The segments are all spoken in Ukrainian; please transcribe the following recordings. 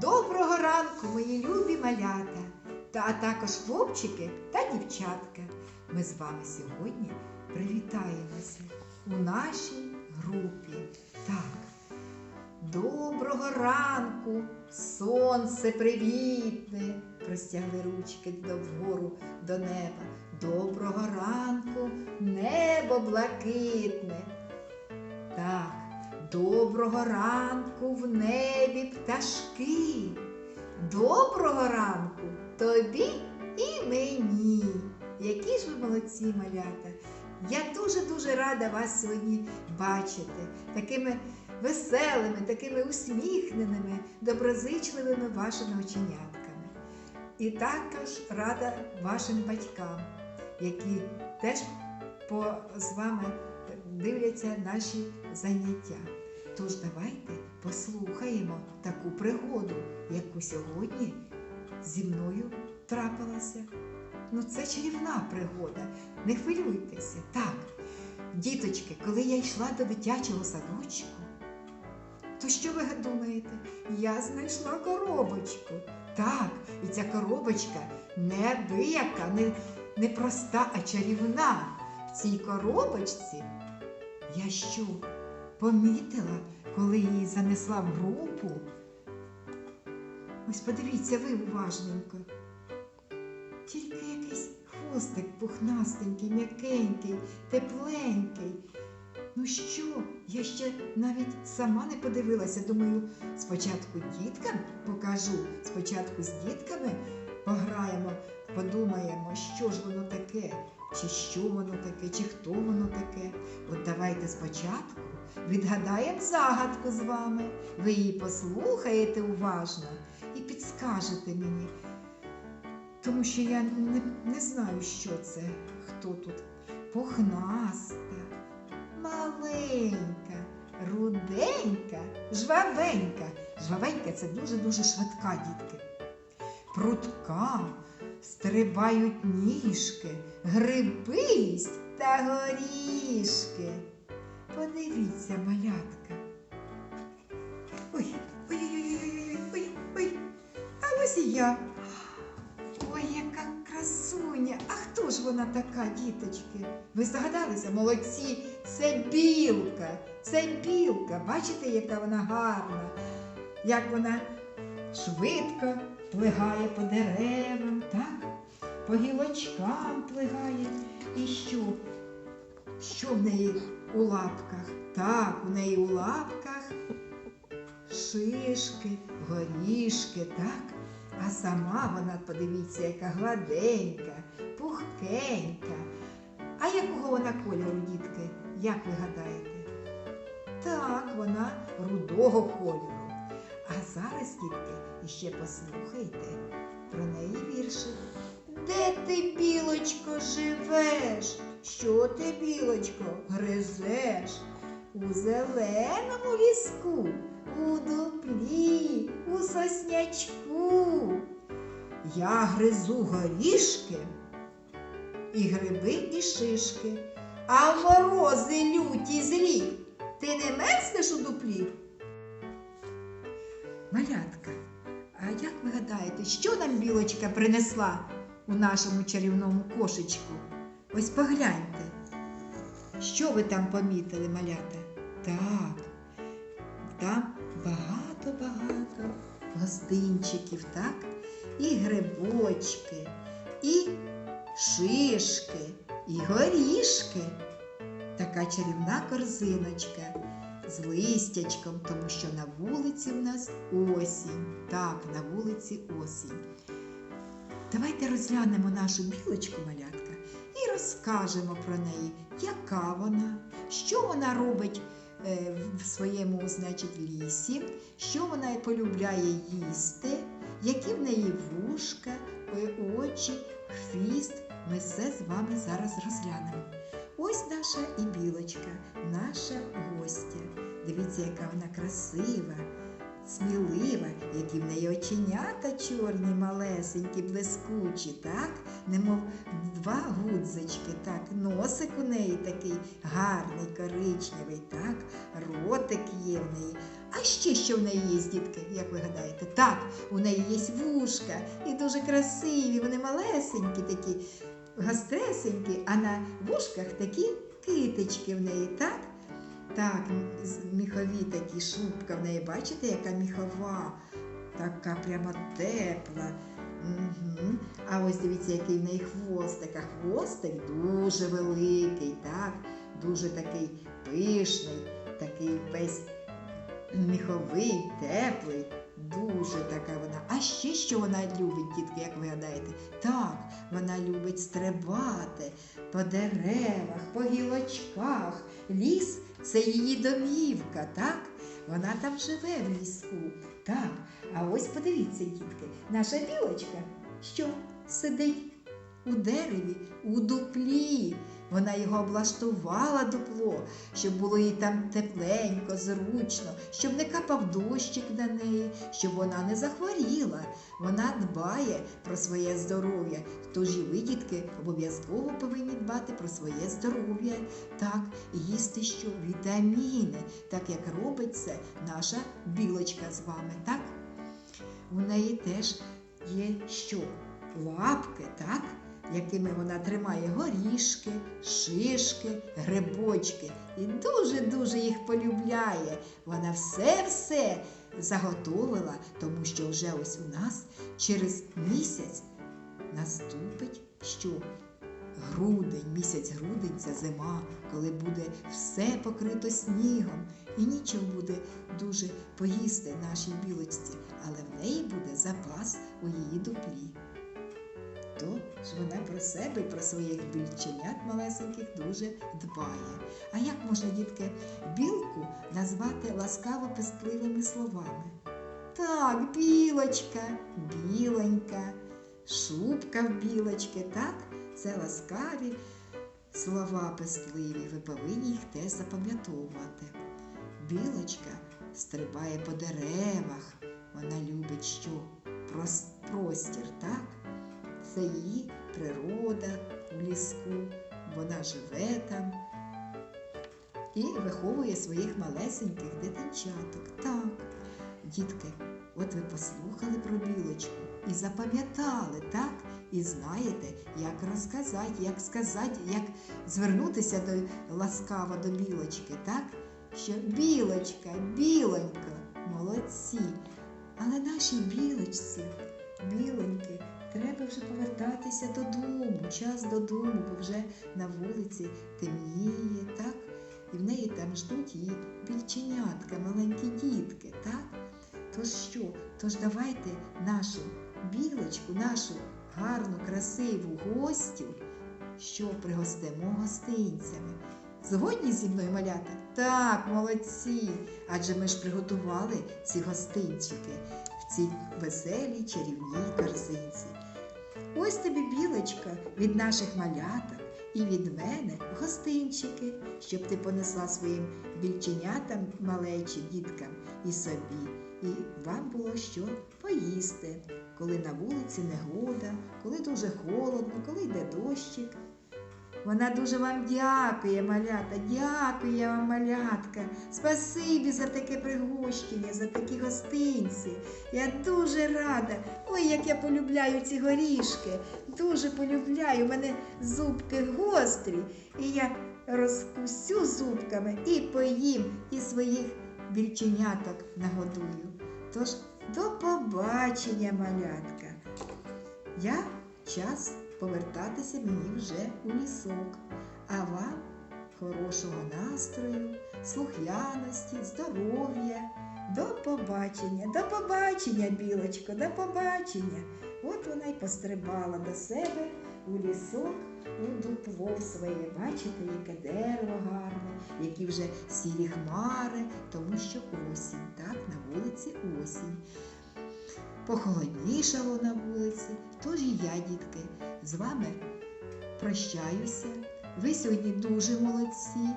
Доброго ранку, мої любі малята, та також хлопчики та дівчатка. Ми з вами сьогодні привітаємося у нашій групі. Так, доброго ранку, сонце привітне, простягли ручки до вгору до неба. Доброго ранку, небо блакитне. Так, доброго ранку в небі пташки. Доброго ранку тобі і мені. Які ж ви молодці, малята! Я дуже-дуже рада вас сьогодні бачити, такими веселими, такими усміхненими, доброзичливими вашими оченятками. І також рада вашим батькам, які теж по, з вами дивляться наші заняття. Тож давайте послухаємо таку пригоду, яку сьогодні зі мною трапилася. Ну, це чарівна пригода. Не хвилюйтеся. Так, діточки, коли я йшла до дитячого садочку, то що ви думаєте? Я знайшла коробочку. Так, і ця коробочка неабияка, не, не проста, а чарівна. В цій коробочці я що помітила, коли її занесла в групу. Ось подивіться ви уважненько. Тільки якийсь хвостик пухнастенький, м'якенький, тепленький. Ну що, я ще навіть сама не подивилася. Думаю, спочатку діткам покажу, спочатку з дітками пограємо, подумаємо, що ж воно таке, чи що воно таке, чи хто воно таке. От давайте спочатку відгадаємо загадку з вами. Ви її послухаєте уважно і підскажете мені. Тому що я не, не знаю, що це, хто тут. Пухнаста, маленька, руденька, жвавенька. Жвавенька це дуже-дуже швидка, дітки. Прутка, стрибають ніжки, гриби та горішки. Подивіться, малятка. Ой, ой-ой-ой, ой, ой, а ось і я. Ой, яка красуня! А хто ж вона така, діточки? Ви здогадалися? Молодці, це білка, це білка. Бачите, яка вона гарна, як вона швидко плигає по деревам, так? По гілочкам плигає. І що? Що в неї у лапках? Так, у неї у лапках шишки, горішки, так? А сама вона, подивіться, яка гладенька, пухкенька. А якого вона кольору, дітки? Як ви гадаєте? Так, вона рудого кольору. А зараз, дітки, іще послухайте про неї віршик. Де ти, білочко, живеш? Що ти, білочко, гризеш? У зеленому ліску, у дуплі, у соснячку. Я гризу горішки і гриби, і шишки, а морози люті злі. Ти не мерзнеш у дуплі? Малятка, а як ви гадаєте, що нам білочка принесла у нашому чарівному кошечку? Ось погляньте. Що ви там помітили, малята? Так, там багато-багато гостинчиків, так? І грибочки, і шишки, і горішки. Така чарівна корзиночка з листячком, тому що на вулиці в нас осінь. Так, на вулиці осінь. Давайте розглянемо нашу білочку малятка і розкажемо про неї, яка вона, що вона робить е, в своєму, значить, лісі, що вона полюбляє їсти, які в неї вушка, е, очі, хвіст. Ми все з вами зараз розглянемо. Ось наша і білочка, наша гостя. Дивіться, яка вона красива, смілива, які в неї оченята чорні, малесенькі, блискучі, так? Немов два гудзички, так, носик у неї такий гарний, коричневий, так, ротик є в неї. А ще що в неї є, дітки, як ви гадаєте? Так, у неї є вушка і дуже красиві, вони малесенькі такі, гостресенькі, а на вушках такі китички в неї, так? Так, міхові такі шубка в неї, бачите, яка міхова, така прямо тепла. Угу. А ось дивіться, який в неї хвостик. А хвостик дуже великий, так? Дуже такий пишний, такий весь міховий, теплий. Дуже така вона. А ще що вона любить, дітки, як ви гадаєте? Так, вона любить стрибати по деревах, по гілочках. Ліс це її домівка, так? Вона там живе в ліску. Так, а ось подивіться, дітки, наша білочка, що сидить у дереві, у дуплі. Вона його облаштувала дупло, щоб було їй там тепленько, зручно, щоб не капав дощик на неї, щоб вона не захворіла. Вона дбає про своє здоров'я. Тож і ви, обов'язково повинні дбати про своє здоров'я. Так, їсти що? Вітаміни, так як робить це наша білочка з вами, так? У неї теж є що? Лапки, так? Якими вона тримає горішки, шишки, грибочки і дуже-дуже їх полюбляє. Вона все-все заготовила, тому що вже ось у нас через місяць наступить що? Грудень, місяць грудень це зима, коли буде все покрито снігом, і нічого буде дуже поїсти нашій білочці, але в неї буде запас у її дуплі. Тож вона про себе і про своїх більченят малесеньких дуже дбає. А як можна, дітки, білку назвати ласкаво пестливими словами? Так, білочка, біленька, шубка в білочки, так? Це ласкаві слова пестливі. Ви повинні їх теж запам'ятовувати. Білочка стрибає по деревах. Вона любить що? Простір? Це її природа в ліску. Вона живе там і виховує своїх малесеньких дитинчаток. Так, дітки, от ви послухали про білочку і запам'ятали, так? І знаєте, як розказати, як сказати, як звернутися до ласкаво до білочки, так? Що білочка, білонька, молодці. Але нашій білочці, білоньки, треба вже повертатися додому, час додому, бо вже на вулиці темніє, так? І в неї там ждуть її більченятка, маленькі дітки, так? Тож що? Тож давайте нашу білочку, нашу гарну, красиву гостю, що пригостимо гостинцями. Згодні зі мною малята? Так, молодці. Адже ми ж приготували ці гостинчики цій веселій чарівній корзинці. Ось тобі білочка від наших маляток і від мене гостинчики, щоб ти понесла своїм більченятам малечі діткам і собі, і вам було що поїсти, коли на вулиці негода, коли дуже холодно, коли йде дощик. Вона дуже вам дякує, малята, дякує вам, малятка. Спасибі за таке пригощення, за такі гостинці. Я дуже рада. Ой, як я полюбляю ці горішки. Дуже полюбляю. У мене зубки гострі. І я розкусю зубками і поїм, і своїх більченяток нагодую. Тож до побачення, малятка. Я час повертатися мені вже у лісок, а вам хорошого настрою, слух'яності, здоров'я. До побачення, до побачення, білочко, до побачення. От вона й пострибала до себе у лісок, у дупло своє. Бачите, яке дерево гарне, які вже сірі хмари, тому що осінь, так, на вулиці осінь. Похолоднішало на вулиці, тож і я, дітки, з вами прощаюся. Ви сьогодні дуже молодці,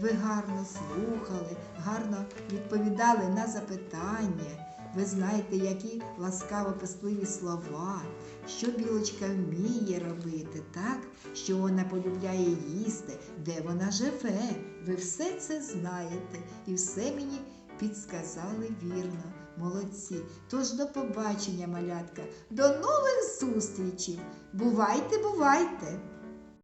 ви гарно слухали, гарно відповідали на запитання. Ви знаєте, які ласкаво пестливі слова, що білочка вміє робити, так? Що вона полюбляє їсти, де вона живе. Ви все це знаєте і все мені підсказали вірно. Молодці. Тож до побачення, малятка, до нових зустрічей. Бувайте, бувайте!